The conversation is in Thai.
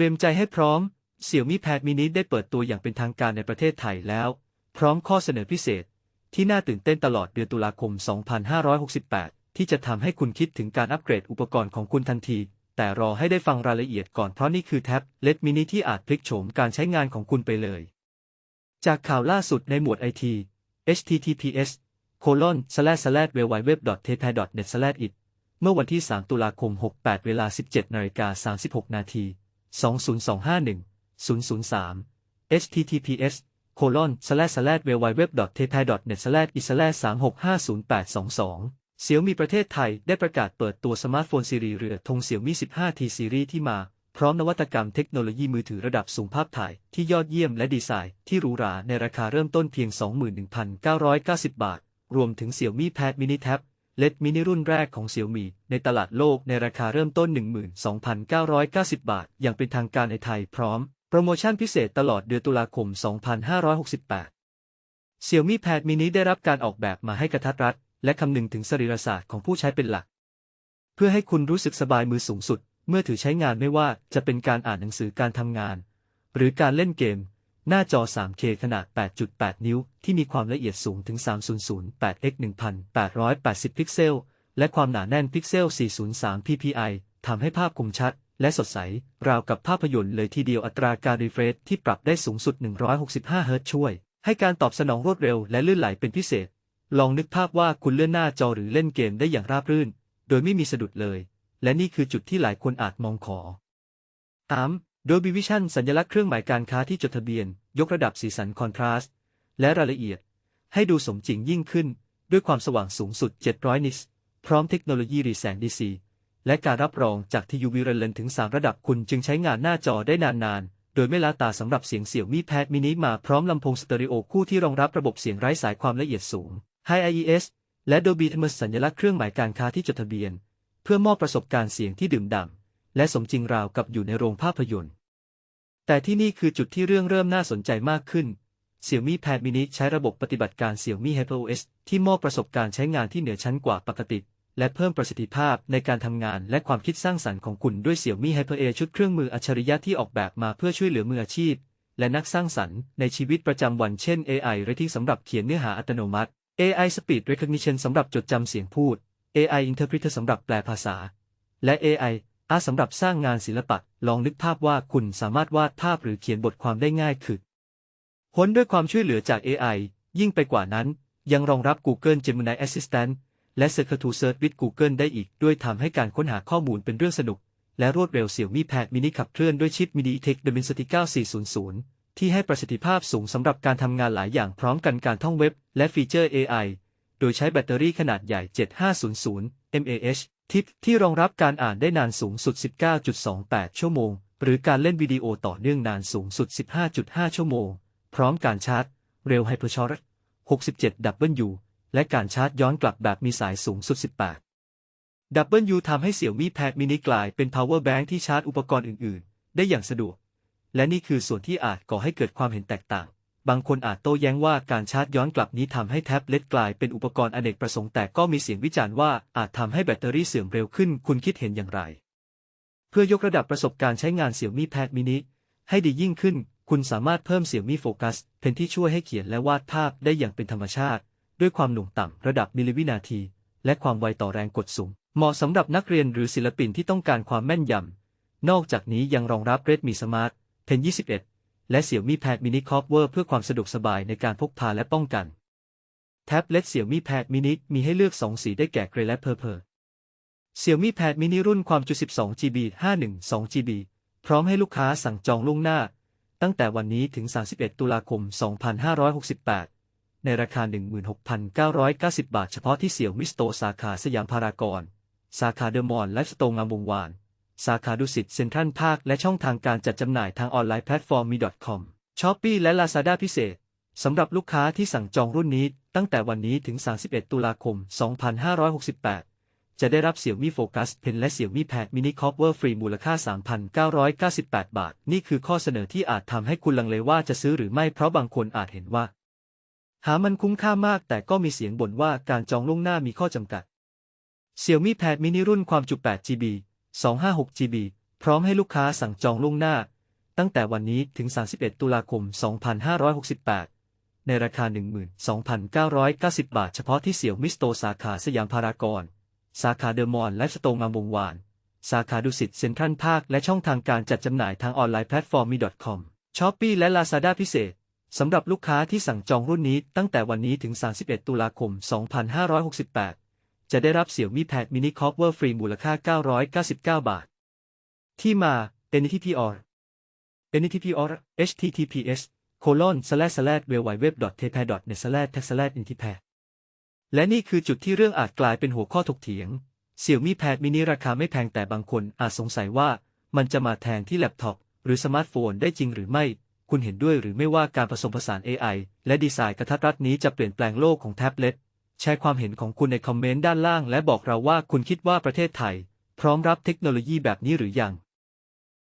ตรียมใจให้พร้อม Xiaomi Pad mini ได้เปิดตัวอย่างเป็นทางการในประเทศไทยแล้ว พร้อมข้อเสนอพิเศษ ที่น่าตื่นเต้นตลอดเดือนตุลาคม 2568 ที่จะทำให้คุณคิดถึงการอัปเกรดอุปกรณ์ของคุณทันที แต่รอให้ได้ฟังรายละเอียดก่อนเพราะนี่คือแท็บเล็ตมินิที่อาจพลิกโฉมการใช้งานของคุณไปเลย จากข่าวล่าสุดในหมวดไอที https colon slash slash w w w t p a d n e t slash it เมื่อวันที่ 3 ตุลาคม 68 เวลา 17นาฬิกา36 นาที 20251 003 https colon slash slash w w w t p a d n e t slash it slash 365022เสี่ยวมีประเทศไทยได้ประกาศเปิดตัวสมาร์ทโฟนซีรีส์เรือธงเสี่ยวมี 15T ซีรีส์ที่มา พร้อมนวัตกรรมเทคโนโลยีมือถือระดับสูงภาพถ่าย ที่ยอดเยี่ยมและดีไซน์ที่หรูหราในราคาเริ่มต้นเพียง 21,990 บาท รวมถึง Xiaomi Pad Mini Tab เล็ดมินิรุ่นแรกของ Xiaomi ในตลาดโลกในราคาเริ่มต้น 12,990 บาท อย่างเป็นทางการในไทยพร้อม โปรโมชั่นพิเศษตลอดเดือนตุลาคม 2568 Xiaomi Pad Mini ได้รับการออกแบบมาให้กระทัดรัด และคำนึงถึงสรีรศาสตร์ของผู้ใช้เป็นหลัก เพื่อให้คุณรู้สึกสบายมือสูงสุด เมื่อถือใช้งานไม่ว่าจะเป็นการอ่านหนังสือการทำงาน หรือการเล่นเกม หน้าจอ 3K ขนาด 8.8 นิ้ว ที่มีความละเอียดสูงถึง 3008 x 1880 พิกเซล และความหนาแน่นพิกเซล 403 ppi ทำให้ภาพคมชัด และสดใส ราวกับภาพยนตร์เลยทีเดียวอัตราการรีเฟรชที่ปรับได้สูงสุด 165 เฮิรตซ์ช่วย ให้การตอบสนองรวดเร็วและลื่นไหลเป็นพิเศษ ลองนึกภาพว่าคุณเลื่อนหน้าจอหรือเล่นเกมได้อย่างราบรื่น โดยไม่มีสะดุดเลย และนี่คือจุดที่หลายคนอาจมองขอ 3. โดย b Vision สัญลักษณ์เครื่องหมายการค้าที่จดทะเบียน ยกระดับสีสันคอนทราสต์ และรายละเอียด ให้ดูสมจริงยิ่งขึ้น ด้วยความสว่างสูงสุด 700 นิตส์พร้อมเทคโนโลยีรีแสง DC และการรับรองจาก TUV r e l e n ถึง 3 ระดับคุณจึงใช้งานหน้าจอได้นานๆโดยไม่ล้าตาสำหรับเสียงเสี่ยวมี่แพดมินิมาพร้อมลำโพงสเตอริโอคู่ที่รองรับระบบเสียงไร้สายความละเอียดสูง Hi IES และ Dolby Atmos สัญลักษณ์เครื่องหมายการค้าที่จดทะเบียน เพื่อมอบประสบการณ์เสียงที่ดื่มด่ำและสมจริงราวกับอยู่ในโรงภาพยนตร์ แต่ที่นี่คือจุดที่เรื่องเริ่มน่าสนใจมากขึ้น Xiaomi Pad mini ใช้ระบบปฏิบัติการ Xiaomi HyperOS ที่มอบประสบการณ์ใช้งานที่เหนือชั้นกว่าปกติ และเพิ่มประสิทธิภาพในการทำงานและความคิดสร้างสรรค์ของคุณด้วย Xiaomi HyperA ชุดเครื่องมืออัจฉริยะที่ออกแบบมาเพื่อช่วยเหลือมืออาชีพ และนักสร้างสรรค์ในชีวิตประจำวันเช่น AI Writing สำหรับเขียนเนื้อหาอัตโนมัติ AI Speech Recognition สำหรับจดจำเสียงพูด AI Interpreter สำหรับแปลภาษา และ AI อาสำหรับสร้างงานศิลปะ ลองนึกภาพว่าคุณสามารถวาดภาพหรือเขียนบทความได้ง่ายขึ้นพ้นด้วยความช่วยเหลือจาก AI ยิ่งไปกว่านั้น ยังรองรับ Google Gemini Assistant และ Circle to Search with Google ได้อีก ด้วยทำให้การค้นหาข้อมูลเป็นเรื่องสนุก และรวดเร็ว Xiaomi Pad mini ขับเคลื่อนด้วยชิป MediaTek Dimensity 9400 ที่ให้ประสิทธิภาพสูงสำหรับการทำงานหลายอย่างพร้อมกันการท่องเว็บ และฟีเจอร์ AI โดยใช้แบตเตอรี่ขนาดใหญ่ 7500 mAh ทิปที่รองรับการอ่านได้นานสูงสุด 19.28 ชั่วโมง หรือการเล่นวิดีโอต่อเนื่องนานสูงสุด 15.5 ชั่วโมง พร้อมการชาร์จ เร็วไฮเปอร์ชาร์จ67 W และการชาร์จย้อนกลับแบบมีสายสูงสุด 18 W ทำให้เสี่ยวมี่แพดมินิกลายเป็น power bank ที่ชาร์จอุปกรณ์อื่น ๆ ได้อย่างสะดวก และนี่คือส่วนที่อาจก่อให้เกิดความเห็นแตกต่าง บางคนอาจโต้แย้งว่าการชาร์จย้อนกลับนี้ทำให้แท็บเล็ตกลายเป็นอุปกรณ์อเนกประสงค์แต่ก็มีเสียงวิจารณ์ว่าอาจทำให้แบตเตอรี่เสื่อมเร็วขึ้น คุณคิดเห็นอย่างไร เพื่อยกระดับประสบการณ์ใช้งานเสี่ยมี่แพดมินิให้ดียิ่งขึ้น คุณสามารถเพิ่มเสี่ยมี่โฟกัสเพนที่ช่วยให้เขียนและวาดภาพได้อย่างเป็นธรรมชาติ ด้วยความหน่วงต่ำระดับมิลลิวินาที และความไวต่อแรงกดสูง เหมาะสำหรับนักเรียนหรือศิลปินที่ต้องการความแม่นยำนอกจากนี้ยังรองรับ Redmi Smart Pen 21 และ Xiaomi Pad Mini Cover เพื่อความสะดวกสบายในการพกพาและป้องกัน แท็บเล็ต Xiaomi Pad Mini มีให้เลือก 2 สีได้แก่เกรย์และเพอร์เพอร์ Xiaomi Pad Mini รุ่นความจุ 12GB 512GB พร้อมให้ลูกค้าสั่งจองล่วงหน้า ตั้งแต่วันนี้ถึง 31 ตุลาคม 2568 ในราคา 16,990 บาท เฉพาะที่เสี่ยวมิสโตสาขาสยามพารากอนสาขาเดอะมอลล์และสโตงามวงวาน สาขาดุสิตเซ็นทรัลภาค และช่องทางการจัดจำหน่ายทางออนไลน์แพลตฟอร์มมี .com Shopee และ Lazada พิเศษสำหรับลูกค้าที่สั่งจองรุ่นนี้ตั้งแต่วันนี้ถึง 31 ตุลาคม 2568 จะได้รับเสี่ยวมี่โฟกัสเพนและเสี่ยวมี่แพดมินิคอปเวอร์ฟรีมูลค่า 3,998 บาท นี่คือข้อเสนอที่อาจทำให้คุณลังเลว่าจะซื้อหรือไม่เพราะบางคนอาจเห็นว่า หามันคุ้มค่ามากแต่ก็มีเสียงบ่นว่าการจองล่วงหน้ามีข้อจำกัด Xiaomi Pad mini รุ่นความจุ 8GB 256GB พร้อมให้ลูกค้าสั่งจองล่วงหน้า ตั้งแต่วันนี้ถึง 31 ตุลาคม 2568 ในราคา 12,990 บาท เฉพาะที่เสี่ยวมิสโตสาขาสยามพารากอนสาขาเดอะมอลล์และสโตร์งามวงวาน สาขาดุสิตเซ็นทรัลภาค และช่องทางการจัดจำหน่ายทางออนไลน์แพลตฟอร์มมี .com ช้อปปี้และ Lazada พิเศษสำหรับลูกค้าที่สั่งจองรุ่นนี้ตั้งแต่วันนี้ถึง 31 ตุลาคม 2568 จะได้รับเสี่ยวมี่แพดมินิคอ v เวอร์ฟรีมูลค่า 999 บาท ที่มา NTPR NTPR https colon slash slash w w w t p a d n e t slash tag slash intipad และนี่คือจุดที่เรื่องอาจกลายเป็นหัวข้อถกเถียงเสี่ยวมี่แพดมินิราคาไม่แพงแต่บางคนอาจสงสัยว่ามันจะมาแทนที่แล็ปท็อปหรือสมาร์ทโฟนได้จริงหรือไม่ คุณเห็นด้วยหรือไม่ว่าการผสมผสาน AI และดีไซน์กระทัดรัดนี้จะเปลี่ยนแปลงโลกของแท็บเล็ต แชร์ความเห็นของคุณในคอมเมนต์ด้านล่างและบอกเราว่าคุณคิดว่าประเทศไทย พร้อมรับเทคโนโลยีแบบนี้หรือยัง